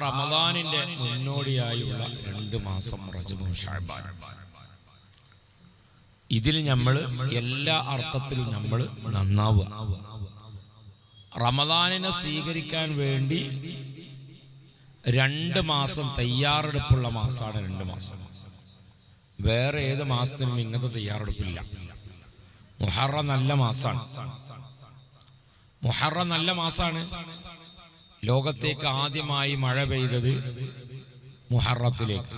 റമദാനിന്റെ മുന്നോടിയായുള്ള രണ്ട് മാസം റജബും ഷാബാൻ. ഇതിൽ നമ്മൾ എല്ലാ അർത്ഥത്തിലും നമ്മൾ നന്നാവുക. റമദാനിനെ സ്വീകരിക്കാൻ വേണ്ടി രണ്ട് മാസം തയ്യാറെടുപ്പുള്ള മാസമാണ് രണ്ട് മാസം. വേറെ ഏത് മാസത്തിനും ഇങ്ങനത്തെ തയ്യാറെടുപ്പില്ല. മുഹറ നല്ല മാസമാണ് മുഹറ നല്ല മാസമാണ് ലോകത്തേക്ക് ആദ്യമായി മഴ പെയ്തത് മുഹറത്തിലേക്ക്.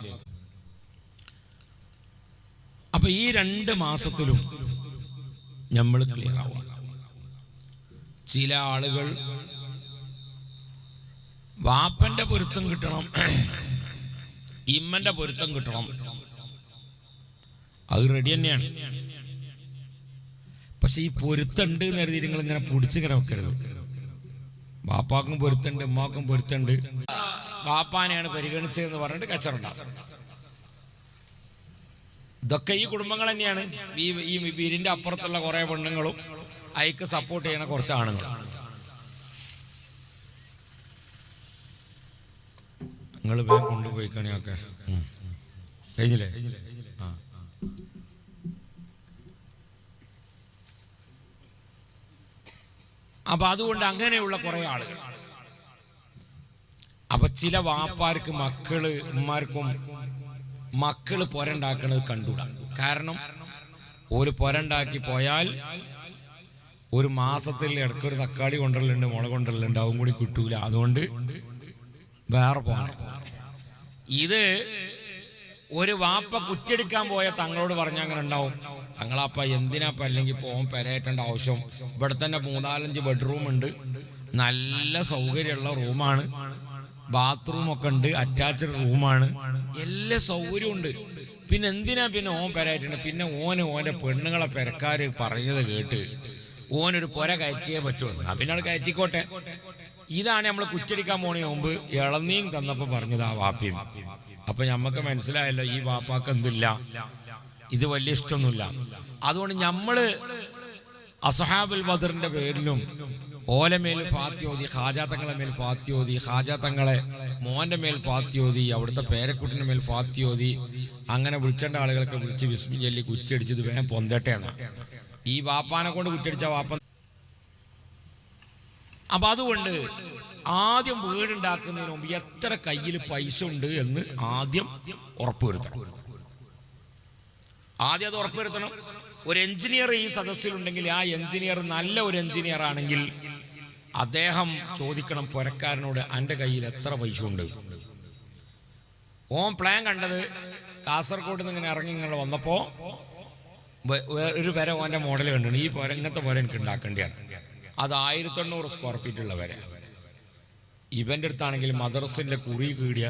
അപ്പൊ ഈ രണ്ട് മാസത്തിലും നമ്മൾ ക്ലിയർ ആവും ചില ആളുകൾ വാപ്പന്റെ പൊരുത്തം കിട്ടണം ഇമ്മന്റെ പൊരുത്തം കിട്ടണം. അത് റെഡി തന്നെയാണ്. പക്ഷെ ഈ പൊരുത്തുണ്ട് എന്ന് കരുതി നിങ്ങൾ ഇങ്ങനെ പൊടിച്ചിങ്ങനെ വെക്കരുത്. ബാപ്പാക്കും പൊരുത്തുണ്ട് ഉമ്മാക്കും പൊരുത്തുണ്ട്. ബാപ്പാനെയാണ് പരിഗണിച്ചതെന്ന് പറഞ്ഞിട്ട് കച്ചറുണ്ടാകും ഇതൊക്കെ ഈ കുടുംബങ്ങൾ തന്നെയാണ്. ഈ ഈ വീരിന്റെ അപ്പുറത്തുള്ള കുറെ പെണ്ണുങ്ങളും അയക്ക് സപ്പോർട്ട് ചെയ്യണ കുറച്ച് ആണുങ്ങൾ. നിങ്ങൾ വേഗം കൊണ്ടുപോയി കണിയൊക്കെ കഴിഞ്ഞില്ലേ ആ അപ്പൊ അതുകൊണ്ട് അങ്ങനെയുള്ള കുറെ ആളുകൾ. അപ്പൊ ചില വാപ്പാർക്ക് മക്കൾ ഉമ്മാർക്കും മക്കൾ പൊരണ്ടാക്കണത് കണ്ടുകൂടാ കാരണം ഒരു പൊരണ്ടാക്കി പോയാൽ ഒരു മാസത്തിൽ ഇടയ്ക്ക് ഒരു തക്കാളി കൊണ്ടുവരലുണ്ട് മുളക് കൊണ്ടുവരലുണ്ട് അതും കൂടി കിട്ടൂല. അതുകൊണ്ട് വേറെ പോകണം ഇത് ഒരു വാപ്പ കുറ്റെടുക്കാൻ പോയ തങ്ങളോട് പറഞ്ഞ അങ്ങനെ ഉണ്ടാവും. തങ്ങളപ്പ എന്തിനാപ്പ അല്ലെങ്കിൽ പോകാൻ പെരയേറ്റേണ്ട ആവശ്യം? ഇവിടെ തന്നെ മൂന്നാലഞ്ച് ബെഡ്റൂം ഉണ്ട്. നല്ല സൗകര്യമുള്ള റൂമാണ്. ബാത്റൂം ഒക്കെ ഉണ്ട്. അറ്റാച്ച്ഡ് റൂമാണ്. എല്ലാ സൗകര്യവും ഉണ്ട്. പിന്നെ എന്തിനാ പിന്നെ ഓൻ പെരയായിട്ടുണ്ട് പിന്നെ ഓന് ഓന്റെ പെണ്ണുങ്ങളെ പെരക്കാർ പറഞ്ഞത് കേട്ട് ഓനൊരു പുര കയറ്റിയേ പറ്റുള്ളൂ. പിന്നെ അത് കയറ്റിക്കോട്ടെ. ഇതാണ് നമ്മൾ കുറ്റടിക്കാൻ പോണതിന് മുമ്പ് ഇളനീം തന്നപ്പോ പറഞ്ഞത് ആ വാപ്പിയും. അപ്പൊ ഞമ്മക്ക് മനസ്സിലായല്ലോ ഈ വാപ്പാക്ക് എന്തില്ല? ഇത് വലിയ ഇഷ്ടമൊന്നുമില്ല. അതുകൊണ്ട് ഞമ്മൾ അസഹാബുൽ ബദറിന്റെ പേരിലും ഓലമേൽ ഫാത്യോതി ഹാജാത്തങ്ങളെ മേൽ ഫാത്യോതി ഹാജാത്തങ്ങളെ മോന്റെ മേൽ ഫാത്യോതി അവിടുത്തെ പേരക്കുട്ടിന്റെ മേൽ ഫാത്യോതി അങ്ങനെ വിളിച്ചേണ്ട ആളുകളൊക്കെ വിളിച്ച് വിസ്മി ചൊല്ലി കുറ്റിയടിച്ചത് വേഗം പൊന്തട്ടെയാണ് ഈ വാപ്പാനെ കൊണ്ട് കുറ്റിയടിച്ച വാപ്പ അപ്പൊ അതുകൊണ്ട് ആദ്യം വീടുണ്ടാക്കുന്നതിന് മുമ്പ് എത്ര കയ്യിൽ പൈസ ഉണ്ട് എന്ന് ആദ്യം ഉറപ്പുവരുത്തണം ആദ്യം അത് ഉറപ്പുവരുത്തണം. ഒരു എഞ്ചിനീയർ ഈ സദസ്സിലുണ്ടെങ്കിൽ ആ എഞ്ചിനീയർ നല്ല ഒരു എഞ്ചിനീയർ ആണെങ്കിൽ അദ്ദേഹം ചോദിക്കണം പുരക്കാരനോട് എന്റെ കയ്യിൽ എത്ര പൈസ ഉണ്ട്? ഓൻ പ്ലാൻ കണ്ടത് കാസർഗോഡ് നിന്ന് ഇങ്ങനെ ഇറങ്ങി ഇങ്ങനെ വന്നപ്പോ വേ- വേ- ഒരു പെര ഓന്റെ മോഡൽ കണ്ടിട്ടുണ്ട് ഈ പുര ഇങ്ങനത്തെ പുര എനിക്ക് ഉണ്ടാക്കേണ്ടതാണ് അത് ആയിരത്തി എണ്ണൂറ് സ്ക്വയർ ഫീറ്റ് ഉള്ള വരെ ഇവന്റെ അടുത്താണെങ്കിൽ മദർസിന്റെ കുറി കീടിയ.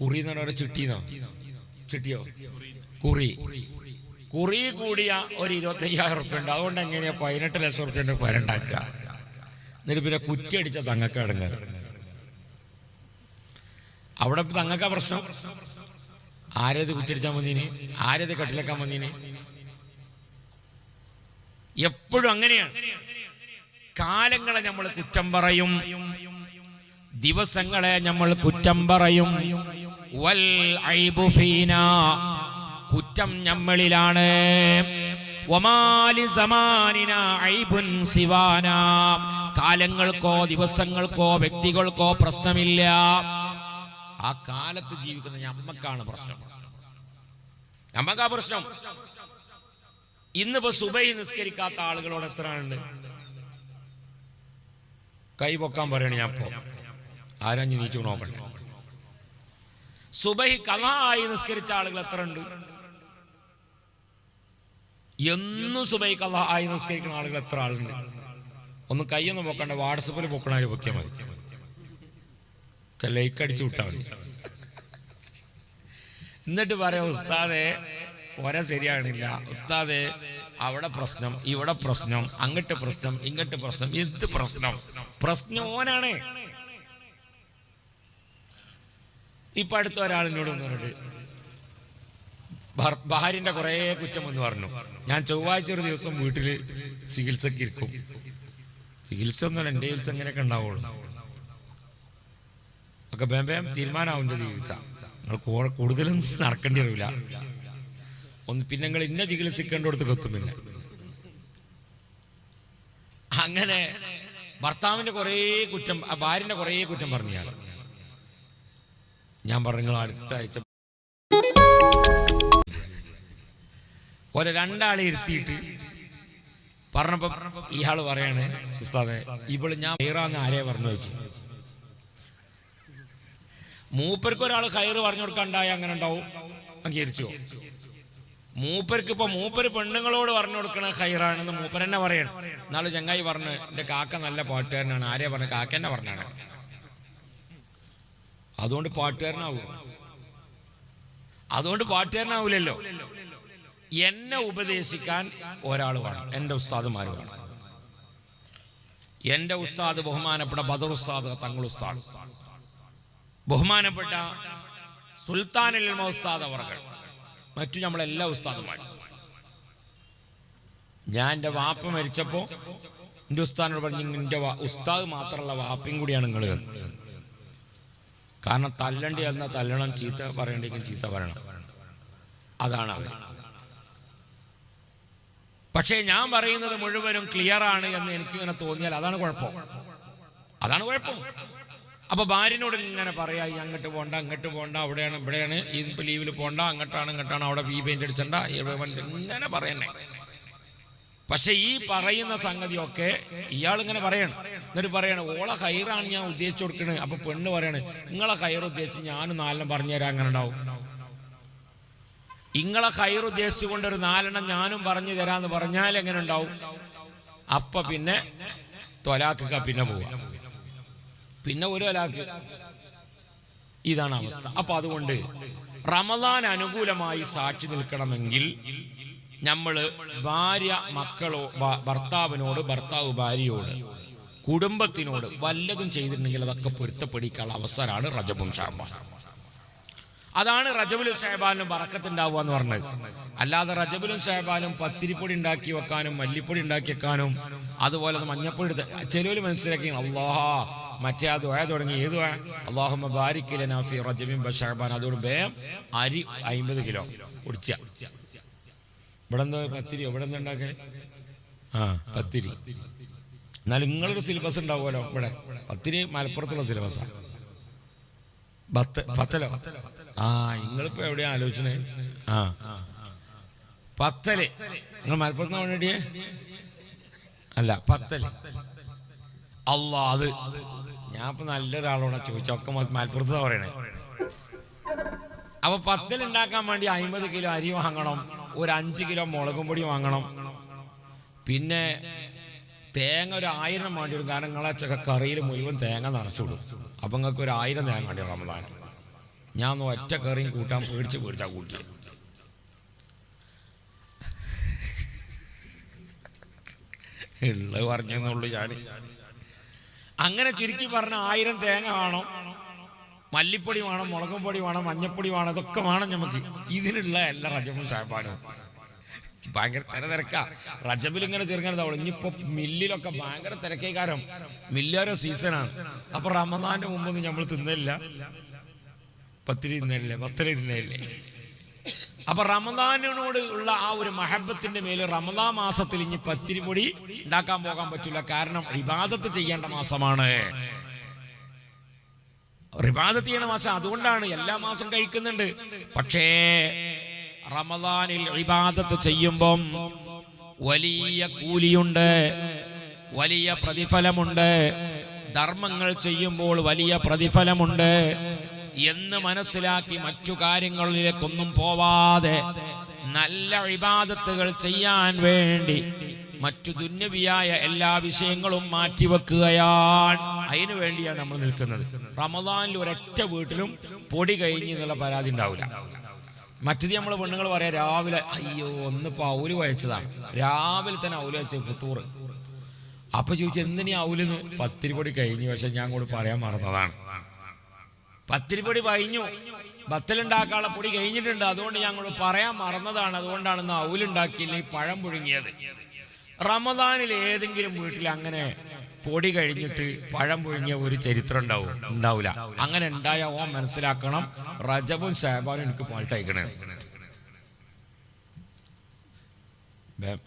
കുറി എന്ന് പറഞ്ഞ ചിട്ടീന്നോ? ചിട്ടിയോ? കുറി. കുറി കൂടിയ ഒരു ഇരുപത്തി അയ്യായിരം റുപ്യ ഉണ്ട്. അതുകൊണ്ട് എങ്ങനെയാ പതിനെട്ട് ലക്ഷം റുപ്യന്റെ പരണ്ടാക്കുക എന്നിട്ട് പിന്നെ കുറ്റടിച്ച തങ്ങക്ക അവിടെ തങ്ങക്ക പ്രശ്നം? ആരേത് കുറ്റിയടിച്ചാൽ മതിന് ആരേത് കട്ടിലേക്കാൻ മതിന് എപ്പോഴും അങ്ങനെയാണ് കാലങ്ങളെ നമ്മൾ കുറ്റം പറയും. ദിവസങ്ങളെ നമ്മൾ കുറ്റം പറയും. വൽ കുറ്റം നമ്മളിലാണ് കാലങ്ങൾക്കോ ദിവസങ്ങൾക്കോ വ്യക്തികൾക്കോ പ്രശ്നമില്ല. ആ കാലത്ത് ജീവിക്കുന്ന ഞമ്മക്കാണ് പ്രശ്നം. ഞമ്മക്കാ പ്രശ്നം. ഇന്നിപ്പോ സുബൈ നിസ്കരിക്കാത്ത ആളുകളോട് എത്ര ഉണ്ട് കൈ പൊക്കാൻ പറയണ ഞാൻ പോ. ആരാഞ്ഞ് നീച്ചു നോക്കട്ടെ സുബൈ കഥായി നിസ്കരിച്ച ആളുകൾ എത്ര ഉണ്ട്? എന്നും സുബൈക്ക് അള്ളാഹ് ആയി നിസ്കരിക്കുന്ന ആളുകൾ എത്ര ആളുണ്ട്? ഒന്ന് കൈയൊന്നും പൊക്കണ്ട വാട്സപ്പിൽ പൊക്കണാൽ പൊക്കിയാൽ മതി. ലൈക്ക് അടിച്ചു വിട്ടാൽ മതി. എന്നിട്ട് പറയാം ഉസ്താദെ പോര ശരിയാണില്ല ഉസ്താദെ അവിടെ പ്രശ്നം ഇവിടെ പ്രശ്നം അങ്ങട്ട് പ്രശ്നം ഇങ്ങട്ട് പ്രശ്നം എന്ത് പ്രശ്നം. പ്രശ്നം ഓനാണ്. ഇപ്പൊ അടുത്ത ഒരാളിനോട് ഭാര്യന്റെ കുറെ കുറ്റം എന്ന് പറഞ്ഞു. ഞാൻ ചൊവ്വാഴ്ച ഒരു ദിവസം വീട്ടിൽ ചികിത്സക്ക് ഇരിക്കും. ചികിത്സ ഒന്നും എന്റെ ചികിത്സ എങ്ങനെയൊക്കെ ഉണ്ടാവുള്ളൂ. ഒക്കെ വേം വേം തീരുമാനമാവിന്റെ ചികിത്സ. നിങ്ങൾ കൂടുതലും നടക്കേണ്ടി വരില്ല ഒന്ന് പിന്നെ നിങ്ങൾ ഇന്ന ചികിത്സിക്കേണ്ടടുത്ത് കത്തും പിന്നെ. അങ്ങനെ ഭർത്താവിന്റെ കുറേ കുറ്റം ഭാര്യന്റെ കുറേ കുറ്റം പറഞ്ഞു ഞാൻ. പറഞ്ഞു അടുത്ത ആഴ്ച ഓരോ രണ്ടാളെ ഇരുത്തിയിട്ട് പറഞ്ഞപ്പോ ഇയാൾ പറയാണ് ഉസ്താദെ ഇവൾ ഞാൻ ഹൈറാന്ന് ആരെയാ പറഞ്ഞു വെച്ചു? മൂപ്പർക്ക് ഒരാൾ ഹൈറ് പറഞ്ഞു കൊടുക്കണ്ടായ അങ്ങനെ ഉണ്ടാവും അംഗീകരിച്ചോ? മൂപ്പർക്ക് ഇപ്പൊ മൂപ്പര് പെണ്ണുങ്ങളോട് പറഞ്ഞു കൊടുക്കണ ഹൈറാണെന്ന് മൂപ്പർ തന്നെ പറയണം. എന്നാലും ചങ്ങായി പറഞ്ഞു എന്റെ കാക്ക നല്ല പാട്ടുകാരനാണ്. ആരെയാ പറഞ്ഞ? കാക്ക തന്നെ പറഞ്ഞാണ്. അതുകൊണ്ട് പാട്ടുകാരനാവൂ. അതുകൊണ്ട് പാട്ടുകാരനാവൂലല്ലോ. എന്നെ ഉപദേശിക്കാൻ ഒരാൾ വേണം. എന്റെ ഉസ്താദുമാർ വേണം. എന്റെ ഉസ്താദ് ബഹുമാനപ്പെട്ട ബദർ ഉസ്താദ് തങ്ങൾ ഉസ്താദ്. ബഹുമാനപ്പെട്ട സുൽത്താനിൽ ഉസ്താദ് അവർകൾ. മറ്റു നമ്മളെല്ലാ ഉസ്താദുമാരും. ഞാൻ എന്റെ വാപ്പ മരിച്ചപ്പോൾ എന്റെ ഉസ്താദിനോട് പറഞ്ഞു എന്റെ ഉസ്താദ് മാത്രമല്ല വാപ്പയും കൂടിയാണ് നിങ്ങൾ കാരണം തല്ലണ്ടി എന്നാൽ തല്ലണം ചീത്ത പറയണ്ടെങ്കിൽ ചീത്ത പറയണം. അതാണ് അവർ പക്ഷേ ഞാൻ പറയുന്നത് മുഴുവനും ക്ലിയർ ആണ് എന്ന് എനിക്ക് ഇങ്ങനെ തോന്നിയാൽ അതാണ് കുഴപ്പം. അതാണ് കുഴപ്പം. അപ്പൊ ഭാര്യനോട് ഇങ്ങനെ പറയാ ഈ അങ്ങോട്ട് പോണ്ട അങ്ങോട്ട് പോണ്ട അവിടെയാണ് ഇവിടെയാണ്. ഈ ലീവിൽ പോണ്ട അങ്ങോട്ടാണ് ഇങ്ങോട്ടാണ് അവിടെ വി പെയിന്റ് അടിച്ചണ്ട ഇങ്ങനെ പറയണേ പക്ഷെ ഈ പറയുന്ന സംഗതിയൊക്കെ ഇയാൾ ഇങ്ങനെ പറയണം. എന്നിട്ട് പറയണം ഓളെ ഹൈറാണ് ഞാൻ ഉദ്ദേശിച്ചു കൊടുക്കണേ. അപ്പൊ പെണ്ണ് പറയണേ നിങ്ങളെ ഹൈർ ഉദ്ദേശിച്ച് ഞാനും നാലെണ്ണം പറഞ്ഞുതരാം അങ്ങനെ ഉണ്ടാവും. ഇങ്ങളെ ഹൈർ ഉദ്ദേശിച്ചുകൊണ്ട് ഒരു നാലെണ്ണം ഞാനും പറഞ്ഞു തരാന്ന് പറഞ്ഞാൽ എങ്ങനെ ഉണ്ടാവും? അപ്പ പിന്നെ തൊലാക്കുക പിന്നെ പോവാ പിന്നെ ഒരു ഒലാക്ക് ഇതാണ് അവസ്ഥ. അപ്പൊ അതുകൊണ്ട് റമദാൻ അനുകൂലമായി സാക്ഷി നിൽക്കണമെങ്കിൽ നമ്മൾ ഭാര്യ മക്കളോ ഭർത്താവിനോട് ഭർത്താവ് ഭാര്യയോട് കുടുംബത്തിനോട് വല്ലതും ചെയ്തിട്ടുണ്ടെങ്കിൽ അതൊക്കെ പൊരുത്തപ്പെടിക്കാനുള്ള അവസരമാണ് റജബും ഷാബാൻ. അതാണ് റജബുലും ഷഹബാനും ബറക്കത്തുണ്ടാവുക എന്ന് പറഞ്ഞത്. അല്ലാതെ റജബുലും ഷഹബാനും പത്തിരിപ്പൊടി ഉണ്ടാക്കി വെക്കാനും മല്ലിപ്പൊടി ഉണ്ടാക്കി വെക്കാനും അതുപോലെ അത് മഞ്ഞപ്പൊടി ചിലവര് മനസ്സിലാക്കി അള്ളാഹാ മറ്റേ ആ ദുആ തുടങ്ങി ഏത് അള്ളാഹുമ്മ ബാരിക്കില നാഫി റജബിൻ ബഷാബാൻ അതോട് വേം അരി അയിമ്പത് കിലോ പൊടിച്ച. ഇവിടെ എന്താ പത്തിരി ഇവിടെ എന്താ ഉണ്ടാക്കേ ആ പത്തിരി. എന്നാൽ നിങ്ങളൊരു സിലബസ് ഉണ്ടാവുമല്ലോ ഇവിടെ. പത്തിരി മലപ്പുറത്തുള്ള സിലബസാണ് ബത്ത് പത്തലോ? ആ നിങ്ങളിപ്പോ എവിടെയാ ആലോചിച്ചത് ആ. പത്തൽ. നിങ്ങൾ മലപ്പുറത്ത് വേണ്ടിയേ അല്ല പത്തൽ. അല്ലാ അത്. ഞാൻ ഇപ്പൊ നല്ലൊരാളോടാ ചോദിച്ചൊക്കെ മലപ്പുറത്ത് പറയണേ. അപ്പൊ പത്തൽ ഉണ്ടാക്കാൻ വേണ്ടി അമ്പത് കിലോ അരി വാങ്ങണം. ഒരു അഞ്ച് കിലോ മുളകും പൊടി വാങ്ങണം. പിന്നെ തേങ്ങ ഒരു ആയിരം വേണ്ടി വരും. കാരണം നിങ്ങളെ ചക്ക കറിയിൽ മുഴുവൻ തേങ്ങ നിറച്ചിടും അപ്പൊ നിങ്ങൾക്ക് ഒരു ആയിരം തേങ്ങ വേണ്ടി റമദാൻ ഞാൻ ഒറ്റ കറിയും കൂട്ടാൻ പേടിച്ച് പേടിച്ചാ കൂട്ടി ഉള്ളത് ഞാൻ അങ്ങനെ ചുരുക്കി പറഞ്ഞ ആയിരം തേങ്ങ വേണം. മല്ലിപ്പൊടി വേണം മുളകും പൊടി വേണം മഞ്ഞപ്പൊടി വേണം ഇതൊക്കെ വേണം നമുക്ക് ഇതിനുള്ള എല്ലാ റജമും ഷാപ്പാനും ഭയങ്കര തിര തിരക്കാ റജബിൽ ഇങ്ങനെ ചെറുങ്ങനെ ഇനിയിപ്പോ മില്ലിലൊക്കെ ഭയങ്കര തിരക്കേക്കാരം മില്ലോരോ സീസണാണ്. അപ്പൊ റമദാന്റെ മുമ്പൊന്നും നമ്മൾ തിന്നില്ല പത്തിരി തിന്നില്ലേ പത്തരി തിന്നില്ലേ അപ്പൊ റമദാനിനോട് ഉള്ള ആ ഒരു മഹബത്തിന്റെ മേൽ റമദാ മാസത്തിൽ ഇനി പത്തിരി പൊടി ഉണ്ടാക്കാൻ പോകാൻ പറ്റില്ല. കാരണം ഇബാദത്ത് ചെയ്യേണ്ട മാസമാണ്. റിബാദത്ത് ചെയ്യണ മാസം അതുകൊണ്ടാണ് എല്ലാ മാസം കഴിക്കുന്നുണ്ട്. പക്ഷേ റമദാനിൽ ഇബാദത്ത് ചെയ്യുമ്പം വലിയ കൂലിയുണ്ട് വലിയ പ്രതിഫലമുണ്ട്. ധർമ്മങ്ങൾ ചെയ്യുമ്പോൾ വലിയ പ്രതിഫലമുണ്ട്. എന്ന് മനസ്സിലാക്കി മറ്റു കാര്യങ്ങളിലേക്കൊന്നും പോവാതെ നല്ല ഇബാദത്തുകൾ ചെയ്യാൻ വേണ്ടി മറ്റു ദുന്യവിയായ എല്ലാ വിഷയങ്ങളും മാറ്റിവെക്കുകയാണ് അതിനു വേണ്ടിയാണ് നമ്മൾ നിൽക്കുന്നത്. റമദാനിൽ ഒരൊറ്റ വീട്ടിലും പൊടി കഴിഞ്ഞ് എന്നുള്ള പരാതി ഉണ്ടാവില്ല. മറ്റത് നമ്മൾ പെണ്ണുങ്ങൾ പറയാം രാവിലെ അയ്യോ ഒന്നിപ്പോ ഔൽ വയച്ചതാണ് രാവിലെ തന്നെ ഔൽ വെച്ച ഫുത്തൂറ്. അപ്പൊ ചോദിച്ചു എന്തിനീ ഔലെന്ന്? പത്തിരിപ്പൊടി കഴിഞ്ഞു പക്ഷെ ഞാൻ കൂടി പറയാൻ മറന്നതാണ്. പത്തിരിപ്പൊടി കഴിഞ്ഞു. ബത്തലുണ്ടാക്കാനുള്ള പൊടി കഴിഞ്ഞിട്ടുണ്ട്. അതുകൊണ്ട് ഞാൻ കൂടി പറയാൻ മറന്നതാണ്. അതുകൊണ്ടാണ് ഇന്ന് ഈ പഴം പുഴുങ്ങിയത്. റമദാനിൽ ഏതെങ്കിലും വീട്ടിൽ അങ്ങനെ പൊടി കഴിഞ്ഞിട്ട് പഴം പുഴുങ്ങിയ ഒരു ചരിത്രം ഉണ്ടാവും. ഉണ്ടാവില്ല അങ്ങനെ ഉണ്ടായ ഓ മനസ്സിലാക്കണം റജബും ശാബാനും എനിക്ക് പാട്ടയക്കണേ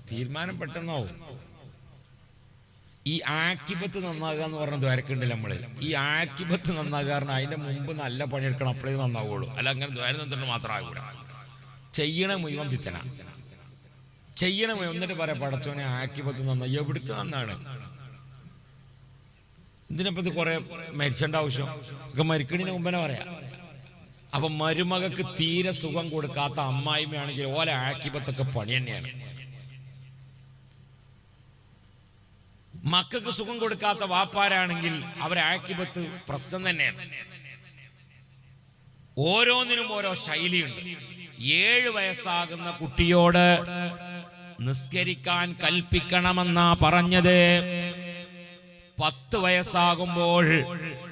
തീരുമാനം പെട്ടെന്നാവും. ഈ ആക്കിപത്ത് നന്നാകുക എന്ന് പറഞ്ഞ ദ്വാരക്കുണ്ടല്ലോ നമ്മൾ. ഈ ആക്കിപത്ത് നന്നാകുക പറഞ്ഞാൽ അതിന്റെ മുമ്പ് നല്ല പണിയെടുക്കണം അപ്പോഴേ നന്നാവുള്ളൂ. അല്ല അങ്ങനെ ദ്വാരം നിന്നിട്ട് മാത്രം ആകൂല ചെയ്യണ മുഴുവൻ പിത്തന. ചെയ്യണ മുഴുവൻ എന്നിട്ട് പറയാം പടച്ചോനെ ആക്കിപത്ത് നന്നായി എവിടേക്ക് നന്നാണ്? ഇതിനെപ്പറ്റി കുറെ മരിച്ചേണ്ട ആവശ്യം. ഒക്കെ മരിക്കണിന് മുമ്പേ പറയാം. അപ്പൊ മരുമകക്ക് തീരെ സുഖം കൊടുക്കാത്ത അമ്മായിമ്മയാണെങ്കിൽ ഓല ആക്കിപത്തൊക്കെ പണി തന്നെയാണ്. മക്കൾക്ക് സുഖം കൊടുക്കാത്ത വാപ്പാരാണെങ്കിൽ അവരാക്കിപത്ത് പ്രശ്നം തന്നെയാണ്. ഓരോന്നിനും ഓരോ ശൈലിയുണ്ട്. ഏഴ് വയസ്സാകുന്ന കുട്ടിയോട് നിസ്കരിക്കാൻ കൽപ്പിക്കണമെന്നാ പറഞ്ഞത്. പത്ത് വയസ്സാകുമ്പോൾ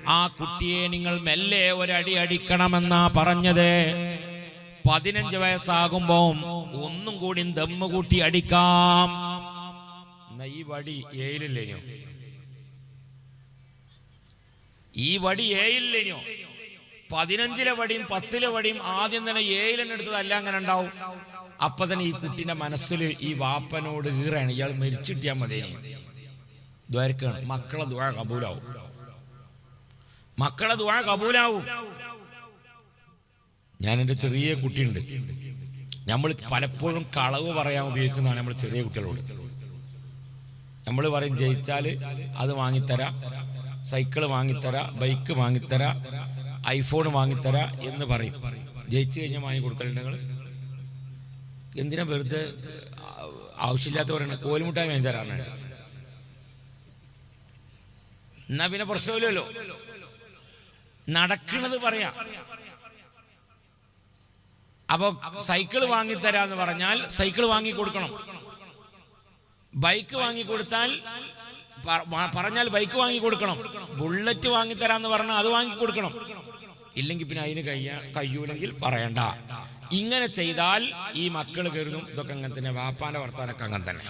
ആ കുട്ടിയെ നിങ്ങൾ മെല്ലെ ഒരടി അടിക്കണമെന്നാ പറഞ്ഞത്. പതിനഞ്ച് വയസ്സാകുമ്പോ ഒന്നും കൂടി ദമ്മ് കൂട്ടി അടിക്കാം. ഈ വടി ഏയിലില്ലേനോ ഈ വടി ഏയില്ലേനോ പതിനഞ്ചിലെ വടിയും പത്തിലെ വടിയും ആദ്യം തന്നെ ഏയിലെന്നെടുത്തത് അല്ല അങ്ങനെ ഉണ്ടാവും. അപ്പൊ തന്നെ ഈ കുട്ടിന്റെ മനസ്സിൽ ഈ വാപ്പനോട് ഈറാണ് ഇയാൾ മരിച്ചിട്ടിയാ മതി ദ്വാരക്കാണ്. മക്കളെ ദ്വാ കബൂലാവും. മക്കളെ ദ്വാ കബൂലാവും. ഞാൻ എന്റെ ചെറിയ കുട്ടിയുണ്ട്. നമ്മൾ പലപ്പോഴും കളവ് പറയാൻ ഉപയോഗിക്കുന്നതാണ് നമ്മൾ ചെറിയ കുട്ടികളോട്. നമ്മൾ പറയും ജയിച്ചാൽ അത് വാങ്ങിത്തരാ സൈക്കിൾ വാങ്ങിത്തരാ ബൈക്ക് വാങ്ങിത്തരാ ഐഫോൺ വാങ്ങിത്തരാ എന്ന് പറയും. ജയിച്ചു കഴിഞ്ഞാൽ വാങ്ങി കൊടുക്കലുണ്ട് നിങ്ങൾ എന്തിനാ വെറുതെ ആവശ്യമില്ലാത്തവരാണ് കോലുമുട്ടായി വാങ്ങി തരാറുണ്ട്. എന്നാ പിന്നെ പ്രശ്നമില്ലല്ലോ. നടക്കണത് പറയാം. അപ്പൊ സൈക്കിൾ വാങ്ങിത്തരാന്ന് പറഞ്ഞാൽ സൈക്കിൾ വാങ്ങി കൊടുക്കണം ബൈക്ക് വാങ്ങി കൊടുത്താൽ പറഞ്ഞാൽ ബൈക്ക് വാങ്ങി കൊടുക്കണം ബുള്ളറ്റ് വാങ്ങിത്തരാന്ന് പറഞ്ഞാൽ അത് വാങ്ങി കൊടുക്കണം ഇല്ലെങ്കിൽ പിന്നെ അതിന് കഴിയ കഴിയൂലെങ്കിൽ പറയണ്ട. ഇങ്ങനെ ചെയ്താൽ ഈ മക്കൾ കരുതും ഇതൊക്കെ അങ്ങനെ തന്നെ. വാപ്പാന്റെ വർത്താനൊക്കെ അങ്ങനെ തന്നെ.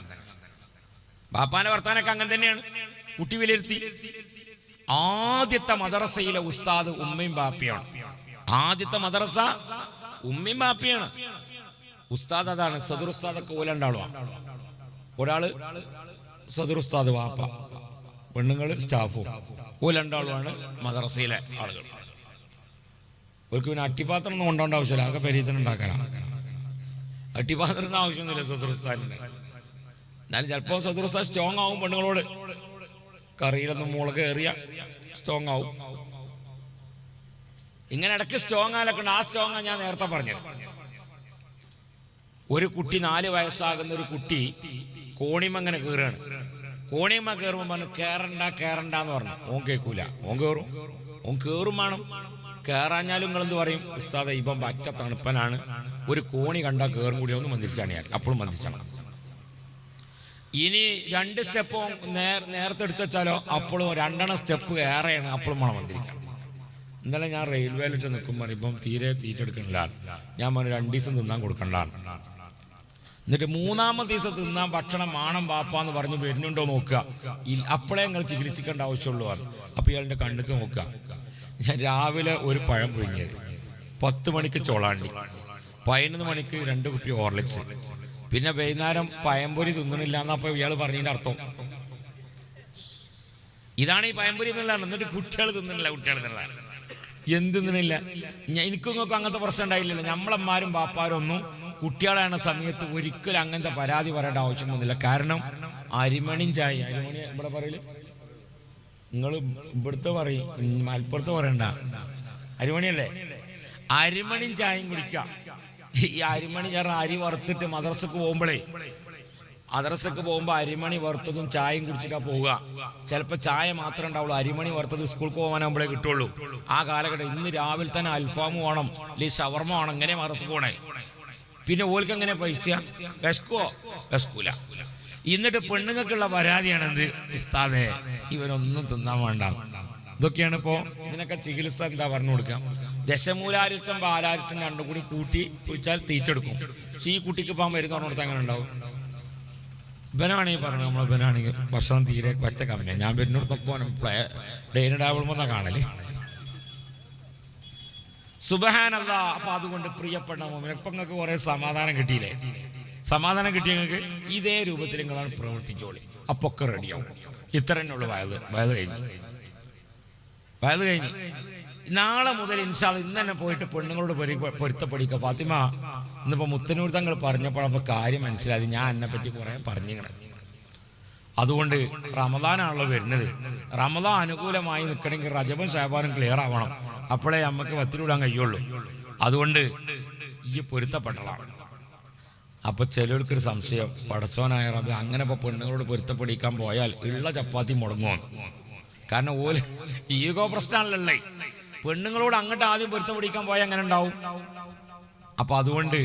വാപ്പാന്റെ വർത്താനൊക്കെ അങ്ങനെ തന്നെയാണ്. കുട്ടി വിലയിരുത്തി. ആദ്യത്തെ മദ്രസയിലെ ഉസ്താദ് ഉമ്മയും ബാപ്പിയാണ്. ആദ്യത്തെ മദ്രസ ഉമ്മയും ബാപ്പിയാണ്. ഉസ്താദ് അതാണ് സദുർ ഉസ്താദൊക്കെ ഓലുണ്ടാളുവാണ് ഒരാൾ സദുർ ഉസ്താദ് വാപ്പ പെണ്ണുങ്ങൾ സ്റ്റാഫും. ഓ രണ്ടാളുമാണ് മദ്രസയിലെ ആളുകൾ. അവർക്ക് പിന്നെ അട്ടിപാത്രം ഒന്നും കൊണ്ടോണ്ട ആവശ്യമില്ല ആകെ പെരീത്തനം ഉണ്ടാക്കാനാണ് അട്ടിപാത്രം ആവശ്യമൊന്നുമില്ല സദുർ ഉസ്താദിന്. എന്നാലും ചിലപ്പോൾ സദുർ ഉസ്താദ് സ്ട്രോങ് ആവും പെണ്ണുങ്ങളോട്. കറിയിലൊന്നും മുളക് ഏറിയ സ്ട്രോങ് ആവും. ഇങ്ങനെ ഇടയ്ക്ക് സ്ട്രോങ് ആലൊക്കെ ആ സ്ട്രോങ് ഞാൻ നേരത്തെ പറഞ്ഞത്. ഒരു കുട്ടി നാല് വയസ്സാകുന്ന ഒരു കുട്ടി കോണിമങ്ങനെ കയറുകയാണ് കോണിമ കയറുമ്പോൾ പറഞ്ഞു കേറണ്ട കേറണ്ട എന്ന് പറഞ്ഞു. ഓൻ കേൾക്കൂല ഓൻ കയറും ഓൻ കയറും വേണം. കയറാഞ്ഞാലും നിങ്ങൾ എന്ത് പറയും? ഉസ്താദ ഇപ്പം പറ്റ തണുപ്പനാണ്. ഒരു കോണി കണ്ടാൽ കയറും കൂടി. ഒന്ന് മന്ദിരിച്ചാണ് ഞാൻ. അപ്പോഴും മന്ദിരിച്ചാണ് ഇനി രണ്ട് സ്റ്റെപ്പ് നേർ നേരത്തെ എടുത്തു വെച്ചാലോ അപ്പോഴും രണ്ടെണ്ണം സ്റ്റെപ്പ് ഏറെയാണ് അപ്പോഴും വേണം വന്നിരിക്കാം ഇന്നലെ ഞാൻ റെയിൽവേയിലിട്ട് നിൽക്കുമ്പോൾ ഇപ്പം തീരെ തീറ്റെടുക്കണ്ടാണ് ഞാൻ പറഞ്ഞു രണ്ട് ദിവസം തിന്നാൻ കൊടുക്കണ്ടാണ് എന്നിട്ട് മൂന്നാമത്തെ ദിവസം തിന്നാൻ ഭക്ഷണം മാണം വാപ്പാന്ന് പറഞ്ഞ് വരുന്നുണ്ടോ നോക്കുക. അപ്പോഴേ നിങ്ങൾ ചികിത്സിക്കേണ്ട ആവശ്യമുള്ളൂ അപ്പൊ ഇയാളുടെ കണ്ണുക്ക് നോക്കുക. ഞാൻ രാവിലെ ഒരു പഴം പുഴുങ്ങിയത്. പത്ത് മണിക്ക് ചോളാണ്ടി. പതിനൊന്ന് മണിക്ക് രണ്ട് കുപ്പി ഹോർലിക്സ്. പിന്നെ വൈകുന്നേരം പയമ്പൊരി തിന്നണില്ല എന്നപ്പോ ഇയാൾ പറഞ്ഞതിന്റെ അർത്ഥം. ഇതാണ് ഈ പയമ്പൊരി എന്നുള്ളതാണ് എന്നിട്ട് കുട്ടികൾ തിന്നണില്ല കുട്ടികൾ തിന്നലാണ് എന്ത് തിന്നണില്ല? എനിക്കും നോക്കും അങ്ങനത്തെ പ്രശ്നം ഉണ്ടായില്ലല്ലോ നമ്മളമ്മാരും പാപ്പാരും ഒന്നും കുട്ടികളാണ് സമയത്ത് ഒരിക്കലും അങ്ങനത്തെ പരാതി പറയേണ്ട ആവശ്യമൊന്നുമില്ല കാരണം അരിമണിയും ചായ അരിമണി ഇവിടെ പറയൽ? നിങ്ങൾ ഇവിടുത്തെ പറയും മലപ്പുറത്ത് പറയണ്ട. അരിമണിയല്ലേ? അരിമണിയും ചായയും കുടിക്കാം. ഈ അരിമണി ഞാൻ അരി വറുത്തിട്ട് മദ്രസക്ക് പോകുമ്പോഴേ മദ്രസക്ക് പോകുമ്പോൾ അരിമണി വറുത്തതും ചായയും കുടിച്ചിട്ടാ പോവുക. ചിലപ്പോ ചായ മാത്രമേ ഉണ്ടാവുള്ളൂ അരിമണി വറുത്തത് സ്കൂൾക്ക് പോകാനാകുമ്പോഴേ കിട്ടുള്ളൂ. ആ കാലഘട്ടം ഇന്ന് രാവിലെ തന്നെ അൽഫാമു വേണം അല്ലെങ്കിൽ ഷവർമ വേണം എങ്ങനെ മദ്രസക്ക് പോണേ. പിന്നെ ഓൽക്ക് എങ്ങനെ പൈസ വിശക്കുവോ? വിശക്കൂല. എന്നിട്ട് പെണ്ണുങ്ങൾക്കുള്ള പരാതിയാണ് എന്ത് ഉസ്താദേ ഇവരൊന്നും തിന്നാൻ വേണ്ട. ഇതൊക്കെയാണ് ഇപ്പോ ഇതിനൊക്കെ ചികിത്സ എന്താ പറഞ്ഞു കൊടുക്കാം ദശമൂലാരിച്ചം പാലാരിച്ചം രണ്ടും കൂടി കൂട്ടി കുഴിച്ചാൽ തീറ്റെടുക്കും. പക്ഷെ ഈ കുട്ടിക്ക് ഇപ്പം മരുന്ന് പറഞ്ഞു കൊടുത്താൽ അങ്ങനെ ഉണ്ടാവും? ഇവനാണെങ്കിൽ പറഞ്ഞു നമ്മളെ ഇവനാണെങ്കിൽ ഭക്ഷണം തീരെ പറ്റ കമ്പനിയാണ് ഞാൻ വരുന്നിടത്തൊക്കെ പ്ലേ ഡാബിളുമെന്നാ കാണൽ. സുബഹാനല്ല. അപ്പൊ അതുകൊണ്ട് പ്രിയപ്പെട്ട മോമിനെ ഇപ്പൊ നിങ്ങൾക്ക് കുറെ സമാധാനം കിട്ടിയില്ലേ? സമാധാനം കിട്ടിയ നിങ്ങൾക്ക് ഇതേ രൂപത്തിൽ നിങ്ങളാണ് പ്രവർത്തിച്ചോളി. അപ്പൊക്കെ റെഡിയാവും ഇത്ര തന്നെ ഉള്ളു വയത് വയത് കഴിഞ്ഞു. വയത് കഴിഞ്ഞു നാളെ മുതൽ ഇൻഷാൾ ഇന്ന് തന്നെ പോയിട്ട് പെണ്ണുങ്ങളോട് പൊരി പൊരുത്തപ്പെടിക്കുക ഫാത്തിമ ഇന്നിപ്പോ മുത്തനൂർ തങ്ങൾ പറഞ്ഞപ്പോഴപ്പോ കാര്യം മനസ്സിലായി. ഞാൻ എന്നെ പറ്റി കുറെ പറഞ്ഞിങ്ങനെ അതുകൊണ്ട് റമദാനാണല്ലോ വരുന്നത്. റമദാൻ അനുകൂലമായി നിൽക്കണമെങ്കിൽ റജബും ഷാബാനും ക്ലിയർ ആവണം. അപ്പോഴേ നമുക്ക് വത്തിലൂടാൻ കഴിയുള്ളൂ. അതുകൊണ്ട് ഈ പൊരുത്തപ്പെട്ടതാണ്. അപ്പൊ ചിലർക്കൊരു സംശയം പടച്ചോനായ റബി അങ്ങനെ ഇപ്പൊ പെണ്ണുങ്ങളോട് പൊരുത്തപ്പെടിക്കാൻ പോയാൽ ഉള്ള ചപ്പാത്തി മുടങ്ങുമോ കാരണം ഓൽ ഈഗോ പ്രശ്നമല്ലല്ലേ പെണ്ണുങ്ങളോട് അങ്ങോട്ട് ആദ്യം പൊരുത്തം പിടിക്കാൻ പോയാൽ അങ്ങനെ ഉണ്ടാവും? അപ്പൊ അതുകൊണ്ട്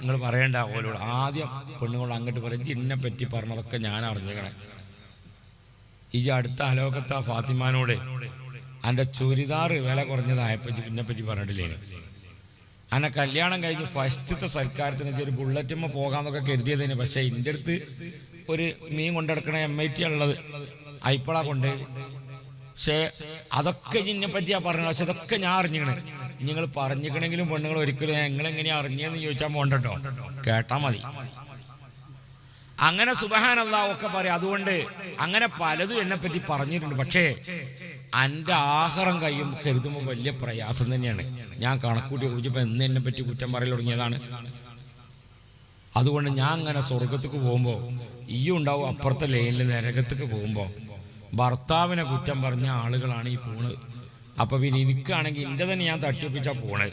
നിങ്ങൾ പറയണ്ട ഓലോട് ആദ്യം പെണ്ണുങ്ങളോട് അങ്ങോട്ട് പറയും. ജിന്നെ പറ്റി പറഞ്ഞതൊക്കെ ഞാൻ അറിഞ്ഞിക്കണേ. ഈ അടുത്ത അലോകത്ത ഫാത്തിമാനോട് എന്റെ ചുരിദാറ് വില കുറഞ്ഞതായപ്പോ പിന്നെ പറ്റി പറഞ്ഞിട്ടില്ലേ? അന്നെ കല്യാണം കഴിഞ്ഞ് ഫസ്റ്റത്തെ സർക്കാരത്തിന് ഒരു ബുള്ളറ്റുമ്മ പോകാന്നൊക്കെ കരുതിയതിന്. പക്ഷെ ഇന്റെ അടുത്ത് ഒരു മീൻ കൊണ്ടെടുക്കണ എം ഐ ടി ഉള്ളത് ഐപ്പള കൊണ്ട് പക്ഷേ അതൊക്കെ ഇതിനെ പറ്റിയാ പറഞ്ഞത്. പക്ഷെ അതൊക്കെ ഞാൻ അറിഞ്ഞിക്കണേ. നിങ്ങൾ പറഞ്ഞിക്കണെങ്കിലും പെണ്ണുങ്ങൾ ഒരിക്കലും ഞങ്ങൾ എങ്ങനെയാ അറിഞ്ഞതെന്ന് ചോദിച്ചാൽ പോണ്ടോ കേട്ടാ മതി. അങ്ങനെ സുബഹാനല്ല ഒക്കെ പറയാം. അതുകൊണ്ട് അങ്ങനെ പലതും എന്നെ പറ്റി പറഞ്ഞിട്ടുണ്ട്. പക്ഷേ എന്റെ ആഹാരം കയ്യും കരുതുമ്പോൾ വലിയ പ്രയാസം തന്നെയാണ്. ഞാൻ കണക്കൂട്ടി കുറിച്ചപ്പോൾ എന്ന് എന്നെ പറ്റി കുറ്റം പറയൽ തുടങ്ങിയതാണ്. അതുകൊണ്ട് ഞാൻ അങ്ങനെ സ്വർഗത്തേക്ക് പോകുമ്പോൾ ഈ ഉണ്ടാവും അപ്പുറത്തെ ലൈനിൽ നരകത്തേക്ക് പോകുമ്പോൾ ഭർത്താവിനെ കുറ്റം പറഞ്ഞ ആളുകളാണ് ഈ പോണത് അപ്പൊ പിന്നെ എനിക്കാണെങ്കിൽ എന്റെ തന്നെ ഞാൻ തട്ടിയൊപ്പിച്ചാ പോണേ.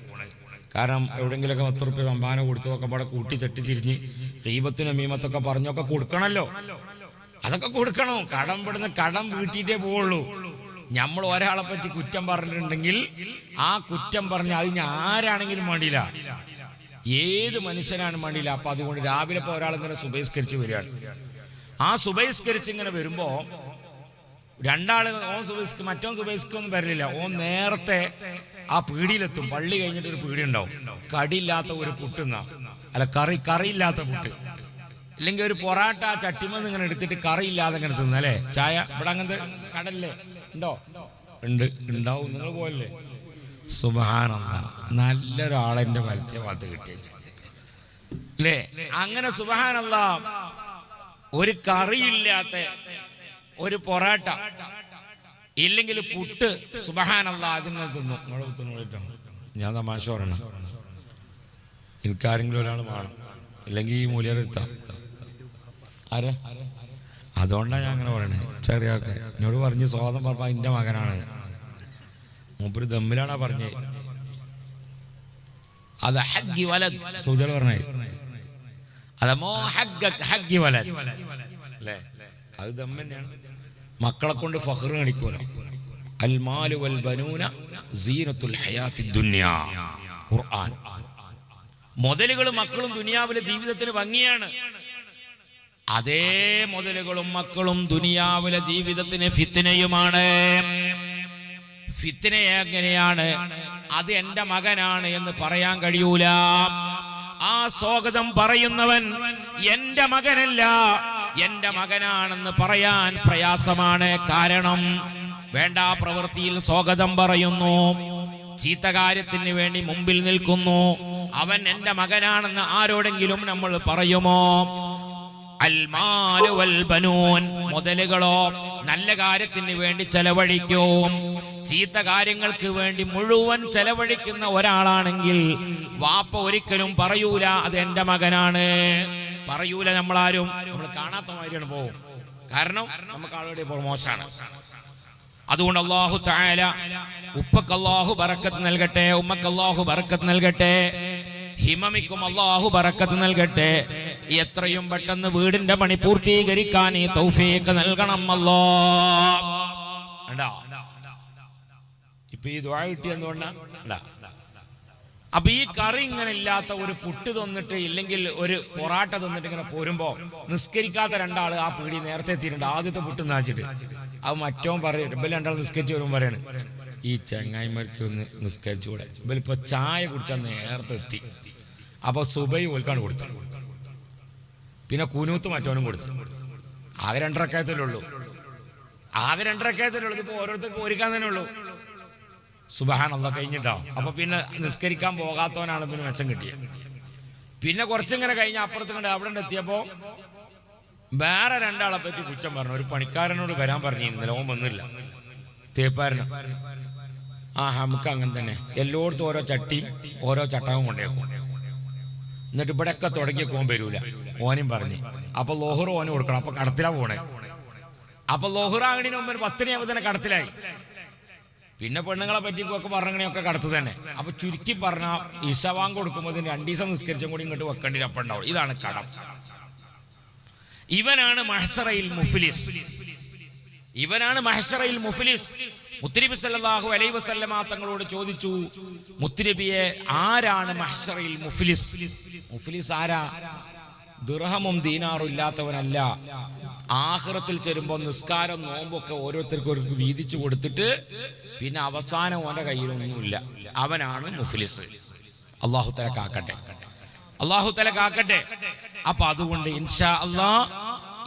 കാരണം എവിടെങ്കിലൊക്കെ പത്ത് റുപ്യ സംഭാവന കൊടുത്തതൊക്കെ അവിടെ കൂട്ടി തെറ്റി തിരിഞ്ഞ് ദൈവത്തിനും മീമത്തൊക്കെ പറഞ്ഞൊക്കെ കൊടുക്കണല്ലോ. അതൊക്കെ കൊടുക്കണം. കടം പെടുന്ന കടം വീട്ടിയിട്ടേ പോവുള്ളൂ. നമ്മൾ ഒരാളെ പറ്റി കുറ്റം പറഞ്ഞിട്ടുണ്ടെങ്കിൽ ആ കുറ്റം പറഞ്ഞ അതിന് ആരാണെങ്കിലും വേണ്ടിയില്ല ഏത് മനുഷ്യനാണ് വേണ്ടിയില്ല അപ്പൊ അതുകൊണ്ട് രാവിലെ ഇപ്പൊ ഒരാൾ ഇങ്ങനെ സുബഹിസ്കരിച്ച് വരികയാണ്. ആ സുബഹിസ്കരിച്ച് ഇങ്ങനെ വരുമ്പോ രണ്ടാൾ ഓം സുബൈസ്ക്ക് മറ്റോ സുബൈസ്ക്ക് ഒന്നും വരലില്ല ഓൻ നേരത്തെ ആ പീടിയിലെത്തും. പള്ളി കഴിഞ്ഞിട്ട് ഒരു പീടി ഉണ്ടാവും. കടിയില്ലാത്ത ഒരു പുട്ടുന്ന. അല്ല കറി കറിയില്ലാത്ത പുട്ട്. ഇല്ലെങ്കിൽ ഒരു പൊറാട്ട ആ ചട്ടിമെന്ന് ഇങ്ങനെ എടുത്തിട്ട് കറി ഇല്ലാതെ ഇങ്ങനെ തിന്ന അല്ലേ? ചായ ഇവിടെ അങ്ങനത്തെ കടല്ലേ ഉണ്ടോ? ഉണ്ട് ഉണ്ടാവും. നിങ്ങൾ പോയല്ലേ സുബാന നല്ലൊരാളെന്റെ വലത്തെ ഭാഗത്ത് കിട്ടിയ അല്ലേ? അങ്ങനെ സുബാനല്ല ഒരു കറിയില്ലാത്ത ഒരു പൊറാട്ട. ഇല്ലെങ്കിൽ പുട്ട്. സുബഹാനല്ല അതിനെ തിന്നു. ഞാൻ തമാശ പറയണം. എനിക്കാരെങ്കിലും ഒരാൾ വേണം ഇല്ലെങ്കിൽ ഈ മൂല്യരെത്താം ആരെ? അതുകൊണ്ടാണ് ഞാൻ അങ്ങനെ പറയണേ. ചെറിയ എന്നോട് പറഞ്ഞ് സ്വാതം പറഞ്ഞ എന്റെ മകനാണ്. മൂപ്പര് ദമ്മിലാണാ പറഞ്ഞേ. അത് ഹഗ്ഗി വലത് സൂചന പറഞ്ഞേ. അതമോ ഹഗ്ഗ വലത് അല്ലേ? അത് തമ്മന്നെയാണ് മക്കളെ കൊണ്ട് ഫഹ്റ് കാണിക്കൂല. അൽമാലു ബനൂന ഖുർആൻ. മുതലുകളും മക്കളും ദുനിയാവിലെ ജീവിതത്തിന് ഭംഗിയാണ്. അതേ മുതലുകളും മക്കളും ദുനിയാവിലെ ജീവിതത്തിന് ഫിത്തിനയുമാണ് ഫിത്തിന എങ്ങനെയാണ്? അത് എന്റെ മകനാണ് എന്ന് പറയാൻ കഴിയൂല. ആ സ്വാഗതം പറയുന്നവൻ എന്റെ മകനല്ല. എന്റെ മകനാണെന്ന് പറയാൻ പ്രയാസമാണ്. കാരണം വേണ്ട പ്രവൃത്തിയിൽ സ്വാഗതം പറയുന്നു. ചീത്ത കാര്യത്തിന് വേണ്ടി മുമ്പിൽ നിൽക്കുന്നു. അവൻ എന്റെ മകനാണെന്ന് ആരോടെങ്കിലും നമ്മൾ പറയുമോ? മുതലുകളോ നല്ല കാര്യത്തിന് വേണ്ടി ചെലവഴിക്കും. ചീത്ത കാര്യങ്ങൾക്ക് വേണ്ടി മുഴുവൻ ചെലവഴിക്കുന്ന ഒരാളാണെങ്കിൽ വാപ്പ ഒരിക്കലും പറയൂല അത് എന്റെ മകനാണ്. പറയൂല നമ്മളാരും. നമ്മൾ കാണാത്ത മാതിരിയാണ് പോകും കാരണം നമുക്ക് ആളുടെ പ്രൊമോഷാണ് അതുകൊണ്ട് അള്ളാഹു തായാല ഉപ്പക്ക് അള്ളാഹു ബറക്കത്ത് നൽകട്ടെ ഉമ്മക്ക് അള്ളാഹു ബറക്കത്ത് നൽകട്ടെ ഹിമമിക്കും അള്ളാഹു ബറക്കത്ത് നൽകട്ടെ. എത്രയും പെട്ടെന്ന് വീടിന്റെ പണി പൂർത്തീകരിക്കാൻ ഈ തൗഫീക്ക് നൽകണം അല്ലോ. ഇപ്പൊ ഈ അപ്പൊ ഈ കറി ഇങ്ങനെ ഇല്ലാത്ത ഒരു പുട്ട് തന്നിട്ട് ഇല്ലെങ്കിൽ ഒരു പൊറാട്ട തന്നിട്ട് ഇങ്ങനെ പോരുമ്പോ നിസ്കരിക്കാത്ത രണ്ടാൾ ആ പീടി നേരത്തെ എത്തിയിട്ടുണ്ട്. ആദ്യത്തെ പുട്ട് നാച്ചിട്ട് അത് മറ്റോ പറയും ഇപ്പൊ രണ്ടാൾ നിസ്കരിച്ച് വരുമ്പോൾ പറയാണ് ഈ ചങ്ങായിമാർക്ക് ഒന്ന് നിസ്കരിച്ചുകൂടെ? ഇവലിപ്പോ ചായ കുടിച്ചാൽ നേരത്തെ എത്തി. അപ്പൊ സുബൈ ഓൽക്കാണ് കൊടുത്തു പിന്നെ കുനൂത്ത് മറ്റവനും കൊടുത്തു. ആകെ രണ്ടരക്കായത്തിലുള്ളൂ ആകെ രണ്ടരക്കായത്തിലുള്ളൂ ഉള്ളൂ. ഓരോരുത്തർക്ക് ഒരുക്കാൻ തന്നെ ഉള്ളൂ. സുബഹാനല്ല കഴിഞ്ഞിട്ടാവും അപ്പൊ പിന്നെ നിസ്കരിക്കാൻ പോകാത്തവനാണ് പിന്നെ മെച്ചം കിട്ടിയത്. പിന്നെ കുറച്ചിങ്ങനെ കഴിഞ്ഞ അപ്പുറത്ത് കണ്ട് അവിടെ എത്തിയപ്പോ വേറെ രണ്ടാളെ പറ്റി കുറ്റം പറഞ്ഞു. ഒരു പണിക്കാരനോട് വരാൻ പറഞ്ഞിരുന്നില്ല. ഓൻ വന്നില്ല. തേപ്പാരന്? ആ നമുക്ക് അങ്ങനെ തന്നെ. എല്ലായിടത്തും ഓരോ ചട്ടി ഓരോ ചട്ടവും കൊണ്ടേക്കും എന്നിട്ട് ഇവിടെയൊക്കെ തുടങ്ങിയ കോൻ വരൂല. ഓനും പറഞ്ഞു. അപ്പൊ ലോഹർ ഓന് കൊടുക്കണം. അപ്പൊ കടത്തിലാ പോണേ. അപ്പൊ ലോഹർ മുമ്പ് പത്തിനെ പത്തിനിയാകുമ്പോ തന്നെ കടത്തിലായി. പിന്നെ പെണ്ണുങ്ങളെ പറ്റി ഒക്കെ പറഞ്ഞങ്ങനെയൊക്കെ കടത്ത് തന്നെ. അപ്പൊ ചുരുക്കി പറഞ്ഞ ഇഷവാൻ കൊടുക്കുമ്പോൾ രണ്ടു ദിവസം നിസ്കരിച്ചും കൂടി ഇങ്ങോട്ട് വെക്കേണ്ടി അപ്പം ഉണ്ടാവും. ഇതാണ് കടം. ഇവനാണ് മഹസറയിൽ മുഫിലിസ്. ഇവനാണ് മഹസറയിൽ മുഫ്ലിസ്. മുത്തരിബി സല്ലാഹു അലൈ വസല്ലമ തങ്ങളോട് ചോദിച്ചു മുത്തിരിബിയെ ആരാണ് മഹസറയിൽ മുഫ്ലിസ്? മുഫ്ലിസ് ആരാ? ദുർഹമും ദീനാറും ഇല്ലാത്തവനല്ല. ആഹ്റത്തിൽ ചെരുമ്പോൾ നിസ്കാരം നോമ്പൊക്കെ ഓരോരുത്തർക്കും ഒരു വീതിച്ചു കൊടുത്തിട്ട് പിന്നെ അവസാനം ഓന്റെ കയ്യിലൊന്നുമില്ല. അവനാണ് മുഫ്ലിസ്. അള്ളാഹു തല കാക്കട്ടെ. അള്ളാഹു തല കാക്കട്ടെ. അപ്പൊ അതുകൊണ്ട് ഇൻഷാ അള്ളാ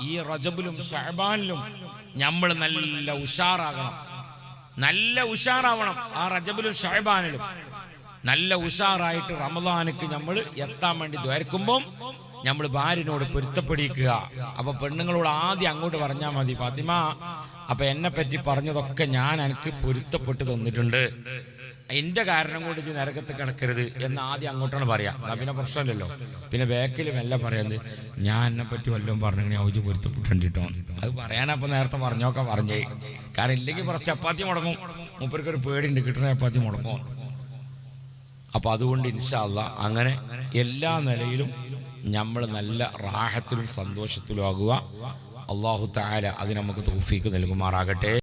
ഈ റജബിലും ഷഹബാനിലും നമ്മൾ നല്ല ഉഷാറാകണം. നല്ല ഉഷാറാവണം ആ റജബിലും ഷഹബാനിലും. നല്ല ഉഷാറായിട്ട് റമദാനക്ക് നമ്മൾ എത്താൻ വേണ്ടി ദ്വരക്കുമ്പം നമ്മൾ ഭാര്യനോട് പൊരുത്തപ്പെടിക്കുക. അപ്പൊ പെണ്ണുങ്ങളോട് ആദ്യം അങ്ങോട്ട് പറഞ്ഞാൽ മതി ഫാത്തിമ. അപ്പൊ എന്നെ പറ്റി പറഞ്ഞതൊക്കെ ഞാൻ എനിക്ക് പൊരുത്തപ്പെട്ട് തന്നിട്ടുണ്ട്. എന്റെ കാരണം കൊണ്ട് ഇത് നരകത്ത് കിടക്കരുത് എന്ന് ആദ്യം അങ്ങോട്ടാണ് പറയാ. പിന്നെ പ്രശ്നമില്ലല്ലോ. പിന്നെ ബാക്കിൽ എല്ലാം പറയുന്നത് ഞാൻ എന്നെ പറ്റി വല്ലതും പറഞ്ഞു ഔജ് പൊരുത്തപ്പെട്ടിട്ടോ അത് പറയാനപ്പോ നേരത്തെ പറഞ്ഞോക്കെ പറഞ്ഞേ. കാരണം ഇല്ലെങ്കിൽ കുറച്ച് ചപ്പാത്തി മുടങ്ങും. മൂപ്പർക്ക് ഒരു പേടിയുണ്ട് കിട്ടുന്ന ചപ്പാത്തി മുടങ്ങും. അപ്പൊ അതുകൊണ്ട് ഇൻഷാല്ല അങ്ങനെ എല്ലാ നിലയിലും നമ്മൾ നല്ല റാഹത്തിലും സന്തോഷത്തിലും ആകുക. അള്ളാഹു താല അത് നമുക്ക് തോഫീക്ക് നൽകുമാറാകട്ടെ.